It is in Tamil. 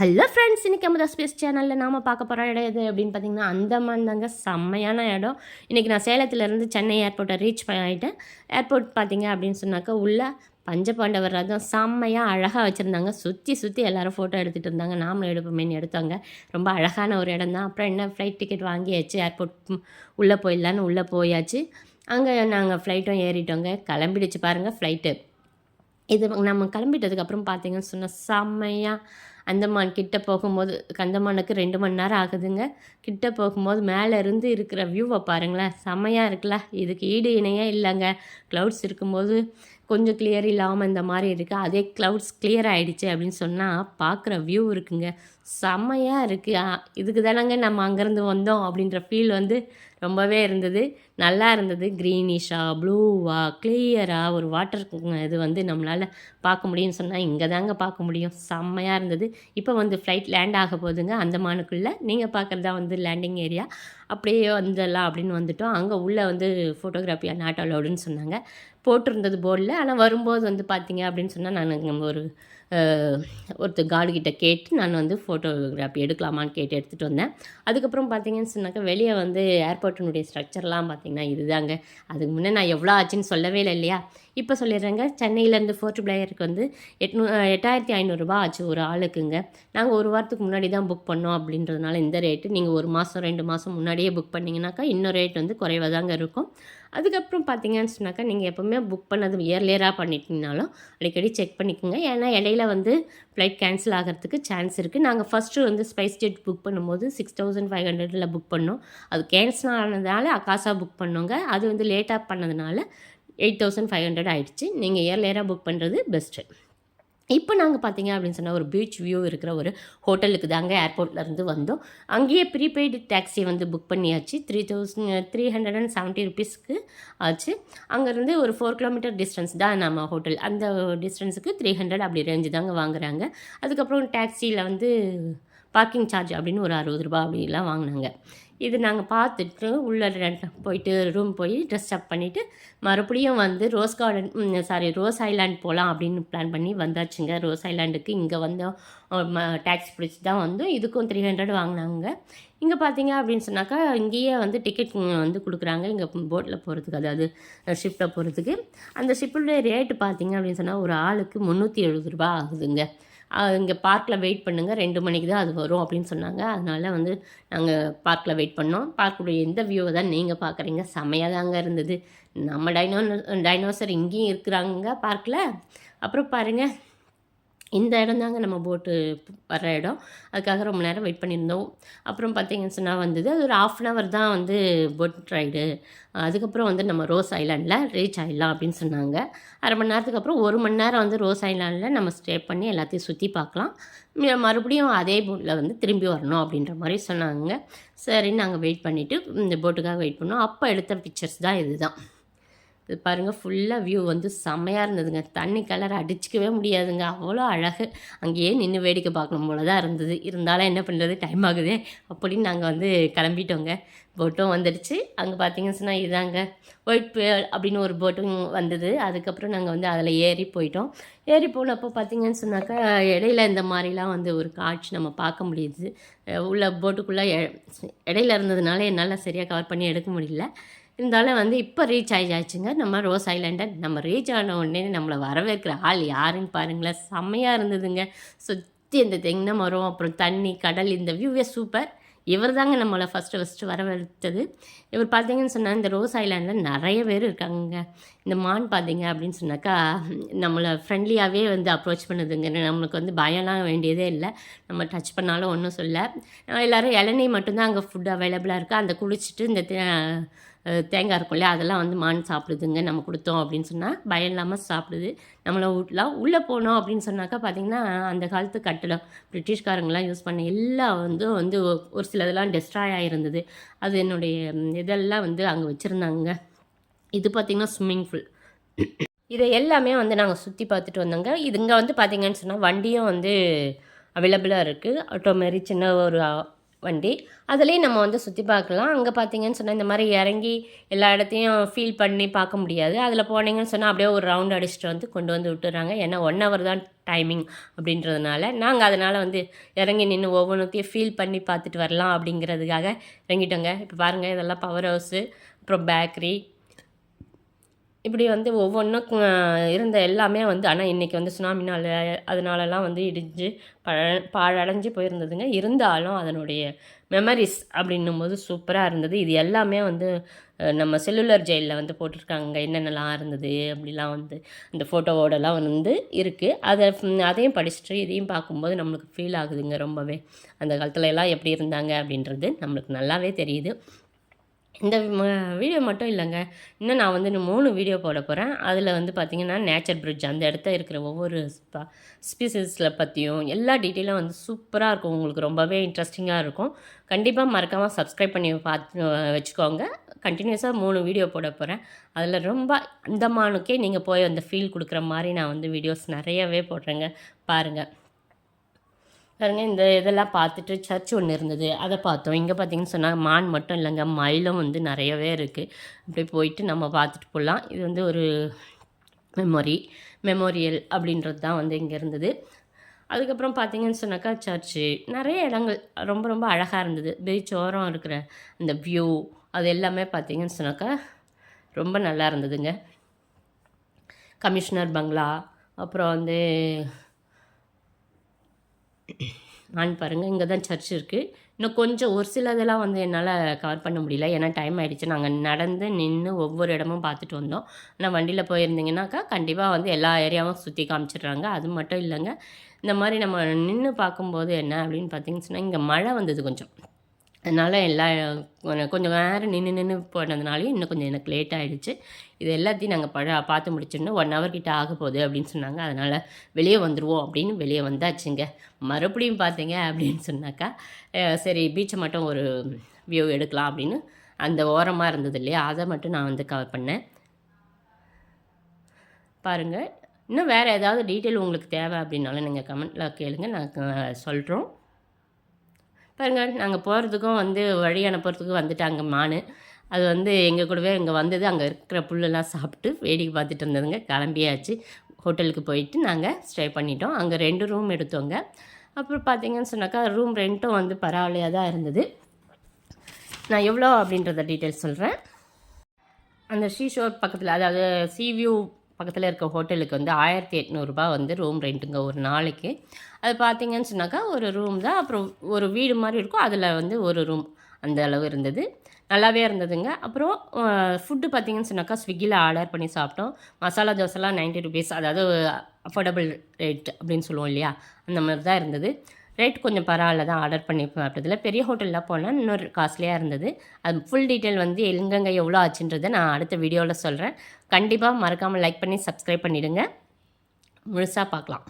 ஹலோ ஃப்ரெண்ட்ஸ் இன்றைக்கி அமுதா ஸ்பேஸ் சேனலில் நாம் பார்க்க போகிற இடம் எது அப்படின்னு பார்த்தீங்கன்னா அந்தமான் தாங்க செம்மையான இடம். இன்றைக்கி நான் சேலத்துலேருந்து சென்னை ஏர்போர்ட்டை ரீச் பண்ணிட்டேன் ஏர்போர்ட் பார்த்தீங்க அப்படின்னு சொன்னாக்கா உள்ள பஞ்சபாண்டவர் ரதம் செம்மையாக அழகாக வச்சுருந்தாங்க. சுற்றி சுற்றி எல்லோரும் ஃபோட்டோ எடுத்துகிட்டு இருந்தாங்க. நாமளும் எடுப்போமேனு எடுத்தாங்க. ரொம்ப அழகான ஒரு இடம் தான். அப்புறம் என்ன ஃப்ளைட் டிக்கெட் வாங்கியாச்சு. ஏர்போர்ட் உள்ளே போயிடலான்னு உள்ளே போயாச்சு. அங்கே நாங்கள் ஃப்ளைட்டும் ஏறிட்டோங்க. கிளம்பிடுச்சு பாருங்கள் ஃப்ளைட்டு இது நம்ம கிளம்பிட்டதுக்கப்புறம் பார்த்தீங்கன்னு சொன்னால் செம்மையாக அந்தமான் கிட்ட போகும்போது கந்தமானுக்கு ரெண்டு மணி நேரம் ஆகுதுங்க. கிட்ட போகும்போது மேலே இருந்து இருக்கிற வியூவை பாருங்களேன். செம்மையாக இருக்குல்ல. இதுக்கு ஈடு இணையே இல்லைங்க. க்ளவுட்ஸ் இருக்கும்போது கொஞ்சம் கிளியர் இல்லாமல் இந்த மாதிரி இருக்குது அதே க்ளவுட்ஸ் கிளியர் ஆகிடுச்சு அப்படின்னு சொன்னால் பார்க்குற வியூ இருக்குங்க. செம்மையாக இருக்குது இதுக்கு தானங்க நம்ம அங்கேருந்து வந்தோம் அப்படின்ற ஃபீல் வந்து ரொம்பவே இருந்தது. நல்லா இருந்தது. க்ரீனிஷாக ப்ளூவாக கிளியராக ஒரு வாட்டர் இது வந்து நம்மளால் பார்க்க முடியும்னு சொன்னால் இங்கே தாங்க பார்க்க முடியும். செம்மையாக இருந்தது. இப்போ வந்து ஃப்ளைட் லேண்ட் ஆக போகுதுங்க. அந்தமானுக்குள்ளே நீங்கள் பார்க்குறதா வந்து லேண்டிங் ஏரியா அப்படியே வந்துடலாம் அப்படின்னு வந்துட்டோம். அங்கே உள்ளே வந்து ஃபோட்டோகிராஃபி நாட் அலோடுன்னு சொன்னாங்க. போட்டிருந்தது போர்டில். ஆனால் வரும்போது வந்து பார்த்தீங்க அப்படின்னு சொன்னால் நான் ஒரு ஒருத்தர் கார்டுகிட்ட கேட்டு நான் வந்து ஃபோட்டோகிராஃபி எடுக்கலாமான்னு கேட்டு எடுத்துகிட்டு வந்தேன். அதுக்கப்புறம் பார்த்தீங்கன்னு சொன்னாக்கா வெளியே வந்து ஏர்போர்ட்டினுடைய ஸ்ட்ரக்சர்லாம் பார்த்தீங்கன்னா இதுதாங்க. அதுக்கு முன்னே நான் எவ்வளோ ஆச்சுன்னு சொல்லவே இல்லை இல்லையா? இப்போ சொல்லிடுறேங்க. சென்னையிலேருந்து ஃபோர்ட் பிளேயருக்கு வந்து எட்நூ எட்டாயிரத்தி ஐநூறுரூபா ஆச்சு ஒரு ஆளுக்குங்க. நாங்கள் ஒரு வாரத்துக்கு முன்னாடி தான் புக் பண்ணோம் அப்படின்றதுனால இந்த ரேட்டு நீங்கள் ஒரு மாதம் ரெண்டு மாதம் முன்னாடியே புக் பண்ணிங்கனாக்கா இன்னும் ரேட் வந்து குறைவாக தாங்க இருக்கும். அதுக்கப்புறம் பார்த்தீங்கன்னு சொன்னாக்கா நீங்கள் எப்போவுமே புக் பண்ணது இயர்லியராக பண்ணிட்டீங்கனாலும் அடிக்கடி செக் பண்ணிக்கோங்க. ஏன்னா இடையில வந்து ஃப்ளைட் கேன்சல் ஆகிறதுக்கு சான்ஸ் இருக்குது நாங்கள் ஃபஸ்ட்டு வந்து ஸ்பைஸ் ஜெட் புக் பண்ணும்போது சிக்ஸ் தௌசண்ட் ஃபைவ் ஹண்ட்ரடில் புக் பண்ணோம். அது கேன்சல் ஆனதுனால அக்காசா புக் பண்ணோங்க. அது வந்து லேட்டாக பண்ணதுனால எயிட் தௌசண்ட் ஃபைவ் ஹண்ட்ரட் ஆகிடுச்சு நீங்கள் இயர்லியராக புக் பண்ணுறது பெஸ்ட்டு இப்போ நாங்கள் பார்த்தீங்க அப்படின்னு சொன்னால் ஒரு பீச் வியூ இருக்கிற ஒரு ஹோட்டலுக்கு தாங்க ஏர்போர்ட்லேருந்து வந்தோம். அங்கேயே ப்ரீபெய்டு டேக்ஸி வந்து புக் பண்ணியாச்சு. Three thousand three hundred and seventy ருபீஸ்க்கு ஆச்சு. அங்கேருந்து ஒரு ஃபோர் கிலோமீட்டர் டிஸ்டன்ஸ் தான் நம்ம ஹோட்டல் அந்த டிஸ்டன்ஸுக்கு த்ரீ ஹண்ட்ரட் அப்படி ரேஞ்சு தாங்க வாங்குறாங்க. அதுக்கப்புறம் டேக்ஸியில் வந்து பார்க்கிங் சார்ஜ் அப்படின்னு ஒரு அறுபது ரூபா அப்படிலாம் வாங்கினாங்க. இது நாங்கள் பார்த்துட்டு உள்ளே போயிட்டு ரூம் போய் ட்ரெஸ் அப் பண்ணிவிட்டு மறுபடியும் வந்து Rose Garden sorry Ross Island போகலாம் அப்படின்னு பிளான் பண்ணி வந்தாச்சுங்க. ரோஸ் ஐலாண்டுக்கு இங்கே வந்தோம் டேக்ஸி பிடிச்சி தான் வந்தோம் இதுக்கும் த்ரீ ஹண்ட்ரட் வாங்கினாங்க. இங்கே பார்த்தீங்க அப்படின்னு சொன்னாக்கா இங்கேயே வந்து டிக்கெட் வந்து கொடுக்குறாங்க. இங்கே போட்டில் போகிறதுக்கு அதாவது ஷிப்பில் போகிறதுக்கு அந்த ஷிப்பில் ரேட்டு பார்த்தீங்க அப்படின்னு சொன்னால் ஒரு ஆளுக்கு முந்நூற்றி எழுபது ரூபா ஆகுதுங்க. இங்கே பார்க்கில் வெயிட் பண்ணுங்கள் ரெண்டு மணிக்கு தான் அது வரும் அப்படின்னு சொன்னாங்க. அதனால் வந்து நாங்கள் பார்க்கில் வெயிட் பண்ணோம். பார்க்குடைய எந்த வியூவை தான் நீங்கள் பார்க்குறீங்க செம்மையாக தாங்க இருந்தது. நம்ம டைனோ டைனோசர் இங்கேயும் இருக்கிறாங்க பார்க்கில் அப்புறம் பாருங்கள் இந்த இடம் தாங்க நம்ம போட்டு வர்ற இடம். அதுக்காக ரொம்ப நேரம் வெயிட் பண்ணியிருந்தோம். அப்புறம் பார்த்தீங்கன்னு சொன்னால் வந்தது அது ஒரு ஆஃப் அன் ஹவர் தான் வந்து போட் ரைடு அதுக்கப்புறம் வந்து நம்ம ரோஸ் ஐலாண்டில் ரீச் ஆகிடலாம் அப்படின்னு சொன்னாங்க. அரை மணி நேரத்துக்கு அப்புறம் ஒரு மணி நேரம் வந்து ரோஸ் ஐலாண்டில் நம்ம ஸ்டே பண்ணி எல்லாத்தையும் சுற்றி பார்க்கலாம். மறுபடியும் அதே போட்டில் வந்து திரும்பி வரணும் அப்படின்ற மாதிரி சொன்னாங்க. சரின்னு நாங்கள் வெயிட் பண்ணிவிட்டு இந்த போட்டுக்காக வெயிட் பண்ணோம். அப்போ எடுத்த பிக்சர்ஸ் தான் இதுதான். இது பாருங்கள் ஃபுல்லாக வியூ வந்து செம்மையாக இருந்ததுங்க. தண்ணி கலர் அடிச்சிக்கவே முடியாதுங்க. அவ்வளோ அழகு. அங்கேயே நின்று வேடிக்கை பார்க்கணும் போல தான் இருந்தது. இருந்தாலும் என்ன பண்ணுறது டைம் ஆகுது. அப்படின்னு நாங்கள் வந்து கிளம்பிட்டோங்க. போட்டும் வந்துடுச்சு. அங்கே பார்த்தீங்கன்னு சொன்னால் இதாங்க. ஒயிட் பேர் அப்படின்னு ஒரு போட்டும் வந்தது. அதுக்கப்புறம் நாங்கள் வந்து அதில் ஏறி போயிட்டோம். ஏறி போனப்போ பார்த்தீங்கன்னு சொன்னாக்கா இடையில இந்த மாதிரிலாம் வந்து ஒரு காட்சி நம்ம பார்க்க முடியுது. உள்ள போட்டுக்குள்ளே இடையில இருந்ததுனால என்னால் சரியாக கவர் பண்ணி எடுக்க முடியல. இருந்தாலும் வந்து இப்போ ரீச் ஆகியாச்சுங்க நம்ம ரோஸ் ஐலாண்டை நம்ம ரீச் ஆன உடனே நம்மளை வரவேற்கிற ஆள் யாருன்னு பாருங்களேன். செம்மையாக இருந்ததுங்க. சுற்றி இந்த தென்னை மரம் அப்புறம் தண்ணி கடல் இந்த வியூவே சூப்பர் இவர் தாங்க நம்மளை ஃபஸ்ட்டு ஃபஸ்ட்டு வரவழைத்தது இவர் பார்த்தீங்கன்னு சொன்னால் இந்த ரோஸ் ஐலாண்டில் நிறைய பேர் இருக்காங்க இந்த மான் பார்த்தீங்க அப்படின்னு சொன்னாக்கா நம்மளை ஃப்ரெண்ட்லியாகவே வந்து அப்ரோச் பண்ணுதுங்க. நம்மளுக்கு வந்து பயம்லாம் வேண்டியதே இல்லை. நம்ம டச் பண்ணாலும் ஒன்றும் சொல்ல. எல்லோரும் இளநீ மட்டும்தான் அங்கே ஃபுட் அவைலபிளாக இருக்குது அந்த குளிச்சுட்டு இந்த தேங்காய் இருக்கும் இல்லையா? அதெல்லாம் வந்து மான் சாப்பிடுதுங்க. நம்ம கொடுத்தோம் அப்படின்னு சொன்னால் பயம் இல்லாமல் சாப்பிடுது. நம்மளை வீட்லாம் உள்ளே போனோம் அப்படின்னு சொன்னாக்கா பார்த்திங்கன்னா அந்த காலத்து கட்டடம் பிரிட்டிஷ்காரங்களாம் யூஸ் பண்ண எல்லாம் வந்து வந்து ஒரு சிலதெல்லாம் டெஸ்ட்ராய் ஆகிருந்தது அது என்னுடைய இதெல்லாம் வந்து அங்கே வச்சுருந்தாங்க இது பார்த்திங்கன்னா ஸ்விம்மிங் ஃபுல் இதை எல்லாமே வந்து நாங்கள் சுற்றி பார்த்துட்டு வந்தோங்க. இது இங்கே வந்து பார்த்திங்கன்னு சொன்னால் வண்டியும் வந்து அவைலபிளாக இருக்குது ஆட்டோ மாரி சின்ன ஒரு வண்டி. அதுலேயும் நம்ம வந்து சுற்றி பார்க்கலாம். அங்கே பார்த்தீங்கன்னு சொன்னால் இந்த மாதிரி இறங்கி எல்லா இடத்தையும் ஃபீல் பண்ணி பார்க்க முடியாது. அதில் போனீங்கன்னு சொன்னால் அப்படியே ஒரு ரவுண்ட் அடிச்சுட்டு வந்து கொண்டு வந்து விட்டுறாங்க. ஏன்னா ஒன் ஹவர் தான் டைமிங் அப்படின்றதுனால. நாங்கள் அதனால் வந்து இறங்கி நின்று ஒவ்வொன்றுத்தையும் ஃபீல் பண்ணி பார்த்துட்டு வரலாம் அப்படிங்கிறதுக்காக இறங்கிட்டோங்க. இப்போ பாருங்கள் இதெல்லாம் பவர் ஹவுஸு அப்புறம் பேக்கரி இப்படி வந்து ஒவ்வொன்றும் இருந்த எல்லாமே வந்து ஆனால் இன்றைக்கி வந்து சுனாமினால் அதனாலலாம் வந்து இடிஞ்சு பழ பாழடைஞ்சு போயிருந்ததுங்க. இருந்தாலும் அதனுடைய மெமரிஸ் அப்படின்னும் போது சூப்பராக இருந்தது. இது எல்லாமே வந்து நம்ம செல்லுலர் ஜெயிலில் வந்து போட்டிருக்காங்க என்னென்னலாம் இருந்தது அப்படிலாம் வந்து அந்த ஃபோட்டோவோடலாம் வந்து இருக்குது அதை அதையும் படிச்சுட்டு இதையும் பார்க்கும்போது நம்மளுக்கு ஃபீல் ஆகுதுங்க ரொம்பவே. அந்த காலத்துல எல்லாம் எப்படி இருந்தாங்க அப்படின்றது நம்மளுக்கு நல்லாவே தெரியுது. இந்த வீடியோ மட்டும் இல்லைங்க. இன்னும் நான் வந்து இன்னும் மூணு வீடியோ போட போகிறேன் அதில் வந்து பார்த்திங்கன்னா நேச்சர் பிரிட்ஜ் அந்த இடத்த இருக்கிற ஒவ்வொரு ஸ்பா ஸ்பீசஸில் பற்றியும் எல்லா டீட்டெயிலும் வந்து சூப்பராக இருக்கும். உங்களுக்கு ரொம்பவே இன்ட்ரெஸ்டிங்காக இருக்கும். கண்டிப்பாக மறக்காமல் சப்ஸ்கிரைப் பண்ணி பார்த்து வச்சுக்கோங்க. கண்டினியூஸாக மூணு வீடியோ போட போகிறேன் அதில் ரொம்ப அந்தமானுக்கே நீங்கள் போய் அந்த ஃபீல் கொடுக்குற மாதிரி நான் வந்து வீடியோஸ் நிறையவே போடுறேங்க. பாருங்கள் பாருங்கள் இந்த இதெல்லாம் பார்த்துட்டு சர்ச் ஒன்று இருந்தது. அதை பார்த்தோம். இங்கே பார்த்தீங்கன்னு சொன்னால் மான் மட்டும் இல்லைங்க மயிலும் வந்து நிறையவே இருக்குது அப்படியே போயிட்டு நம்ம பார்த்துட்டு போகலாம் இது வந்து ஒரு மெமொரி மெமோரியல் அப்படின்றது தான் வந்து இங்கே இருந்தது. அதுக்கப்புறம் பார்த்தீங்கன்னு சொன்னாக்கா சர்ச்சு நிறைய இடங்கள் ரொம்ப ரொம்ப அழகாக இருந்தது. பீச் ஓரம் இருக்கிற அந்த வியூ அது எல்லாமே பார்த்தீங்கன்னு சொன்னாக்கா ரொம்ப நல்லா இருந்ததுங்க. கமிஷனர் பங்களா அப்புறம் வந்து நான் பாருங்கள் இங்கே தான் சர்ச் இருக்குது இன்னும் கொஞ்சம் ஒரு சிலதெல்லாம் வந்து என்னால் கவர் பண்ண முடியல. ஏன்னா டைம் ஆகிடுச்சு நாங்கள் நடந்து நின்று ஒவ்வொரு இடமும் பார்த்துட்டு வந்தோம். ஆனால் வண்டியில் போயிருந்தீங்கன்னாக்கா கண்டிப்பாக வந்து எல்லா ஏரியாவும் சுற்றி காமிச்சிடுறாங்க. அது மட்டும் இல்லைங்க. இந்த மாதிரி நம்ம நின்று பார்க்கும்போது என்ன அப்படின்னு பார்த்தீங்கன்னு சொன்னால் இங்கே மழை வந்தது கொஞ்சம். அதனால் எல்லா கொஞ்சம் நேரம் நின்று நின்று போனதுனாலையும் இன்னும் கொஞ்சம் எனக்கு லேட் ஆகிடுச்சு இது எல்லாத்தையும் நாங்கள் பழ பார்த்து முடிச்சிடணும். ஒன் ஹவர் கிட்ட ஆக போகுது அப்படின்னு சொன்னாங்க. அதனால் வெளியே வந்துடுவோம் அப்படின்னு வெளியே வந்தாச்சுங்க. மறுபடியும் பார்த்தீங்க அப்படின்னு சொன்னாக்கா சரி பீச்சை மட்டும் ஒரு வியூ எடுக்கலாம் அப்படின்னு. அந்த ஓரமாக இருந்தது இல்லையா? அதை மட்டும் நான் வந்து கவர் பண்ணேன். பாருங்கள் இன்னும் வேறு ஏதாவது டீட்டெயில் உங்களுக்கு தேவை அப்படின்னாலும் நீங்கள் கமெண்ட்டில் கேளுங்கள் நாங்கள் சொல்கிறோம் பாருங்க நாங்கள் போகிறதுக்கும் வந்து வழி அனுப்புறதுக்கும் வந்துட்டாங்க மானு. அது வந்து எங்கள் கூடவே இங்கே வந்தது அங்கே இருக்கிற புல்லெல்லாம் சாப்பிட்டு வேடிக்கை பார்த்துட்டு இருந்ததுங்க. கிளம்பியாச்சு. ஹோட்டலுக்கு போயிட்டு நாங்கள் ஸ்டே பண்ணிட்டோம். அங்கே ரெண்டு ரூம் எடுத்தோங்க. அப்புறம் பார்த்தீங்கன்னு சொன்னாக்கா ரூம் ரெண்ட்டும் வந்து பரவாயில்லையாக தான் இருந்தது. நான் எவ்வளோ அப்படின்றத டீட்டெயில்ஸ் சொல்கிறேன் அந்த ஷீஷோர் பக்கத்தில் அதாவது சி வியூ பக்கத்தில் இருக்க ஹோட்டலுக்கு வந்து ஆயிரத்தி எட்நூறுபா வந்து ரூம் ரெண்ட்டுங்க ஒரு நாளைக்கு. அது பார்த்தீங்கன்னு சொன்னாக்கா ஒரு ரூம் தான் அப்புறம் ஒரு வீடு மாதிரி இருக்கும். அதில் வந்து ஒரு ரூம் அந்த அளவு இருந்தது. நல்லாவே இருந்ததுங்க. அப்புறம் ஃபுட்டு பார்த்தீங்கன்னு சொன்னாக்கா ஸ்விக்கியில் ஆர்டர் பண்ணி சாப்பிட்டோம். மசாலா தோசைலாம் 90 ருபீஸ் அதாவது அஃபோர்டபுள் ரேட் அப்படின்னு சொல்லுவோம் இல்லையா? அந்த மாதிரி தான் இருந்தது. ரேட் கொஞ்சம் பரவாயில்ல தான் ஆர்டர் பண்ணி சாப்பிட்டதில் பெரிய ஹோட்டலில் போனால் இன்னொரு காஸ்ட்லியாக இருந்தது. அது ஃபுல் டீட்டெயில் வந்து எங்கெங்கே எவ்வளோ ஆச்சுன்றதை நான் அடுத்த வீடியோவில் சொல்கிறேன் கண்டிப்பாக மறக்காமல் லைக் பண்ணி சப்ஸ்கிரைப் பண்ணிவிடுங்க முழுசாக பார்க்கலாம்.